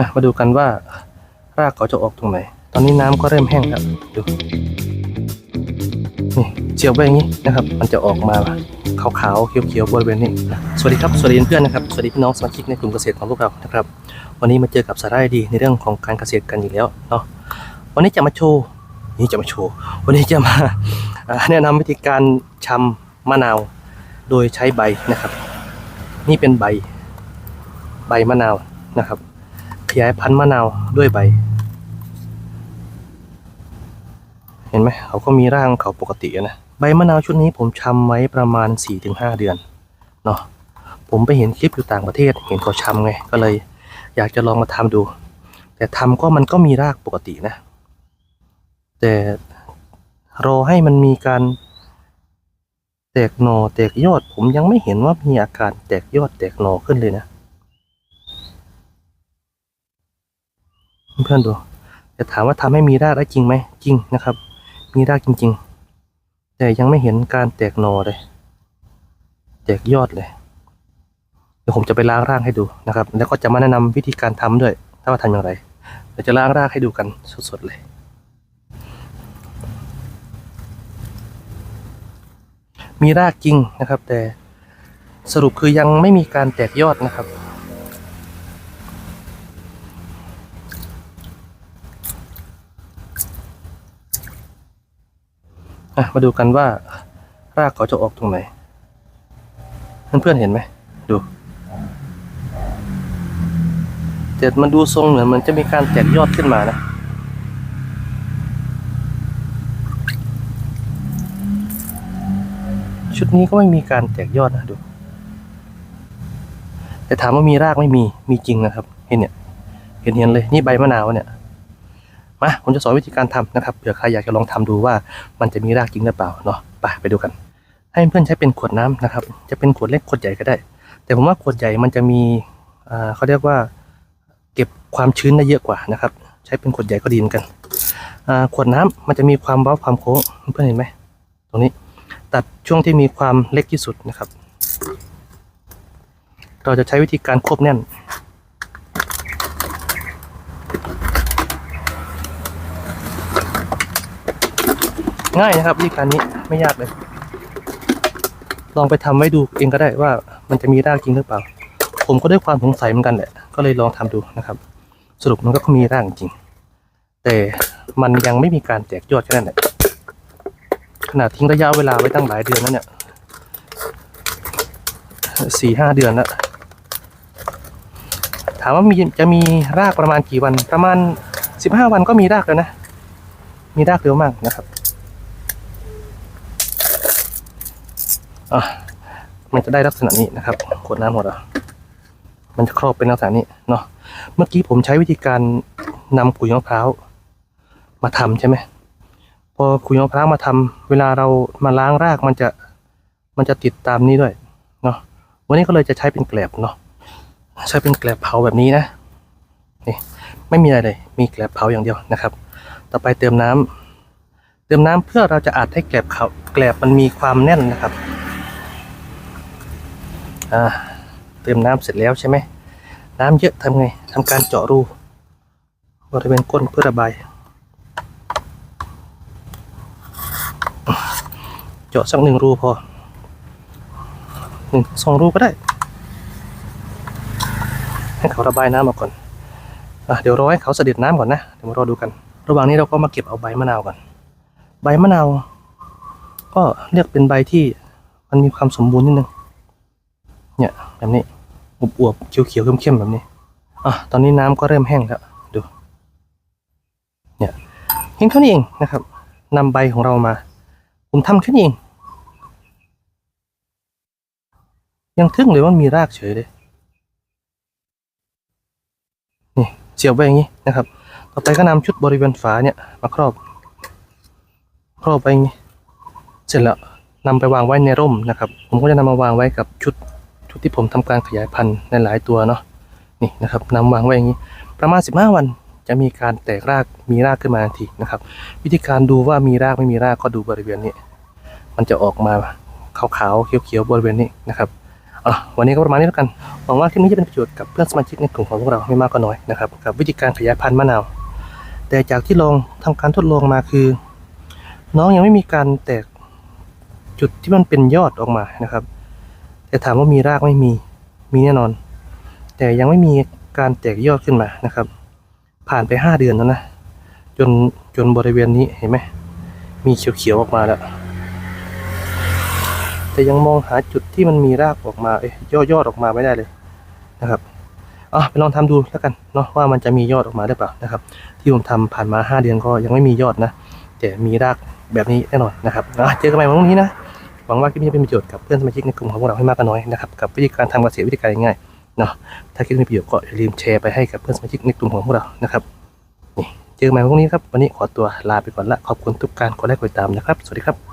อะมาดูกันว่ารากเขาจะออกตรงไหน ตอนนี้น้ำก็เริ่มแห้งแล้วดูนี่เจียวไว้อย่างนี้นะครับ มันจะออกมาขาวๆเขียวๆบริเวณนี้ สวัสดีครับสวัสดีเพื่อนนะครับสวัสดีพี่น้องสมาชิกในกลุ่มเกษตรของพวกเรานะครับ วันนี้มาเจอกับสาระดีในเรื่องของการเกษตรกันอีกแล้วเนาะวันนี้จะมาโชว์นี่จะมาโชว์วันนี้จะมาแนะนำวิธีการชำมะนาว โดยใช้ใบนะครับ นี่เป็นใบใบมะนาวนะครับ ขยายพันธุ์มะนาวด้วยใบ เห็นไหมเขาก็มีร่างเขาปกตินะ ใบมะนาวชุดนี้ผมชำไว้ประมาณ 4-5 เดือนเนาะผมไปเห็นคลิปอยู่ต่างประเทศ เห็นเขาชำไงก็เลย อยากจะลองมาทำดู แต่ทำก็มันก็มีรากปกตินะ แต่รอให้มันมีการแตกหนอแตกยอด ผมยังไม่เห็นว่ามีอาการแตกยอดแตกหนอขึ้นเลยนะ พื่อนๆดูแต่ถามว่าทำให้มีรากได้จริงไหมจริงนะครับ มีรากจริง ๆ แต่ยังไม่เห็นการแตกหนอเลย แตกยอดเลยเดี๋ยวผมจะไปล้างรากให้ดูนะครับ แล้วก็จะมาแนะนำวิธีการทำด้วย ถ้าว่าทำอย่างไรเดี๋ยวจะล้างรากให้ดูกันสดๆเลยมีรากจริงนะครับ แต่สรุปคือยังไม่มีการแตกยอดนะครับ อะมาดูกันว่ารากเขาจะออกตรงไหน เพื่อนๆเห็นไหม ดูแต่มันดูทรงเหมือนมันจะมีการแตกยอดขึ้นมานะชุดนี้ก็ไม่มีการแตกยอดนะดู แต่ถามว่ามีรากไม่มีมีจริงนะครับ เห็นเนี่ย เห็นเห็นเลย นี่ใบมะนาวเนี่ย มาผมจะสอนวิธีการทำนะครับเผื่อใครอยากจะลองทำดูว่ามันจะมีรากจริงหรือเปล่าเนาะไปไปดูกัน ให้เพื่อนใช้เป็นขวดน้ำนะครับ จะเป็นขวดเล็กขวดใหญ่ก็ได้ แต่ผมว่าขวดใหญ่มันจะมีเขาเรียกว่า เก็บความชื้นได้เยอะกว่านะครับ ใช้เป็นขวดใหญ่ก็ดีเหมือนกันขวดน้ำมันจะมีความเว้าความโค้งเพื่อนเห็นไหมตรงนี้ ตัดช่วงที่มีความเล็กที่สุดนะครับ เราจะใช้วิธีการควบแน่น ง่ายนะครับวิธีการนี้ไม่ยากเลย ลองไปทำไว้ดูเองก็ได้ว่ามันจะมีรากจริงหรือเปล่า ผมก็ด้วยความสงสัยเหมือนกันแหละก็เลยลองทำดูนะครับ สรุปมันก็มีรากจริง แต่มันยังไม่มีการแตกยอดแค่นั้นแหละขนาดทิ้งระยะเวลาไว้ตั้งหลายเดือนแล้วเนี่ยสี่ห้าเดือนแล้วถามว่ามีจะมีรากประมาณกี่วันประมาณสิบห้าวันก็มีรากแล้วนะ มีรากเร็วมากนะครับ อะมันจะได้ลักษณะนี้นะครับขวดน้ำหมดอะมันจะครอบเป็นลักษณะนี้เนาะเมื่อกี้ผมใช้วิธีการนำขุยมะพร้าวมาทำใช่ไหมพอขุยมะพร้าวมาทำเวลาเรามาล้างรากมันจะมันจะติดตามนี้ด้วยเนาะวันนี้ก็เลยจะใช้เป็นแกลบเนาะใช้เป็นแกลบเผาแบบนี้นะนี่ไม่มีอะไรเลย มีแกลบเผาอย่างเดียวนะครับ ต่อไปเติมน้ำเติมน้ำเพื่อเราจะอัดให้แกลบเขาแกลบมันมีความแน่นนะครับ อ่าเติมน้ำเสร็จแล้วใช่ไหมน้ำเยอะทำไงทำการเจาะรูบริเวณก้นเพื่อระบาย เจาะสักหนึ่งรูพอหนึ่งสองรูก็ได้ ให้เขาระบายน้ำออกก่อนอเดี๋ยวรอให้เขาเสด็จน้ำก่อนนะ เดี๋ยวมารอดูกัน ระหว่างนี้เราก็มาเก็บเอาใบมะนาวก่อน ใบมะนาว ก็เลือกเป็นใบที่มันมีความสมบูรณ์นิดนึง เนี่ยแบบนี้อวบๆเขียวๆเข้มๆแบบนี้อะตอนนี้น้ำก็เริ่มแห้งแล้วดูเนี่ยเห็นเท่านี้เองนะครับนำใบของเรามา ผมทำแค่นี้เอง ยังทึ่งเลยว่ามีรากเฉยเลยนี่เสียบไว้อย่างนี้นะครับ ต่อไปก็นำชุดบริเวณฝาเนี่ยมาครอบครอบไปอย่างนี้เสร็จแล้วนำไปวางไว้ในร่มนะครับ ผมก็จะนำมาวางไว้กับชุด ชุดที่ผมทำการขยายพันธุ์ในหลายตัวเนาะนี่นะครับนำวางไว้อย่างนี้ ประมาณ 15 วันจะมีการแตกรากมีรากขึ้นมาทันทีนะครับ วิธีการดูว่ามีรากไม่มีรากก็ดูบริเวณนี้ มันจะออกมาขาวๆเขียวๆบริเวณนี้นะครับเอาวันนี้ก็ประมาณนี้แล้วกันหวังว่าคลิปนี้จะเป็นประโยชน์กับเพื่อนสมาชิกในกลุ่มของพวกเราไม่มากก็น้อยนะครับกับวิธีการขยายพันธุ์มะนาวแต่จากที่ลองทำการทดลองมาคือ น้องยังไม่มีการแตกจุดที่มันเป็นยอดออกมานะครับ แต่ถามว่ามีรากไม่มีมีแน่นอน แต่ยังไม่มีการแตกยอดขึ้นมานะครับ ผ่านไปห้าเดือนแล้วนะจนจนบริเวณนี้เห็นไหมมีเขียวๆออกมาแล้วแต่ยังมองหาจุดที่มันมีรากออกมาเอ้ยยอดยอดออกมาไม่ได้เลยนะครับอะไปลองทำดูแล้วกันเนาะว่ามันจะมียอดออกมาหรือเปล่านะครับ ที่ผมทำผ่านมาห้าเดือนก็ยังไม่มียอดนะแต่มีรากแบบนี้แน่นอนนะครับอะเจอกันใหม่วันพรุ่งนี้นะ หวังว่าคลิปนี้จะเป็นประโยชน์กับเพื่อนสมาชิกในกลุ่มของพวกเราให้มากก็น้อยนะครับกับวิธีการทำเกษตรวิธีการง่ายเนาะถ้าคลิปมีประโยชน์ก็อย่าลืมแชร์ไปให้กับเพื่อนสมาชิกในกลุ่มของพวกเรานะครับนี่เจอกันใหม่พรุ่งนี้ครับวันนี้ขอตัวลาไปก่อนละขอบคุณทุกการกดไลค์กดติดตามนะครับ สวัสดีครับ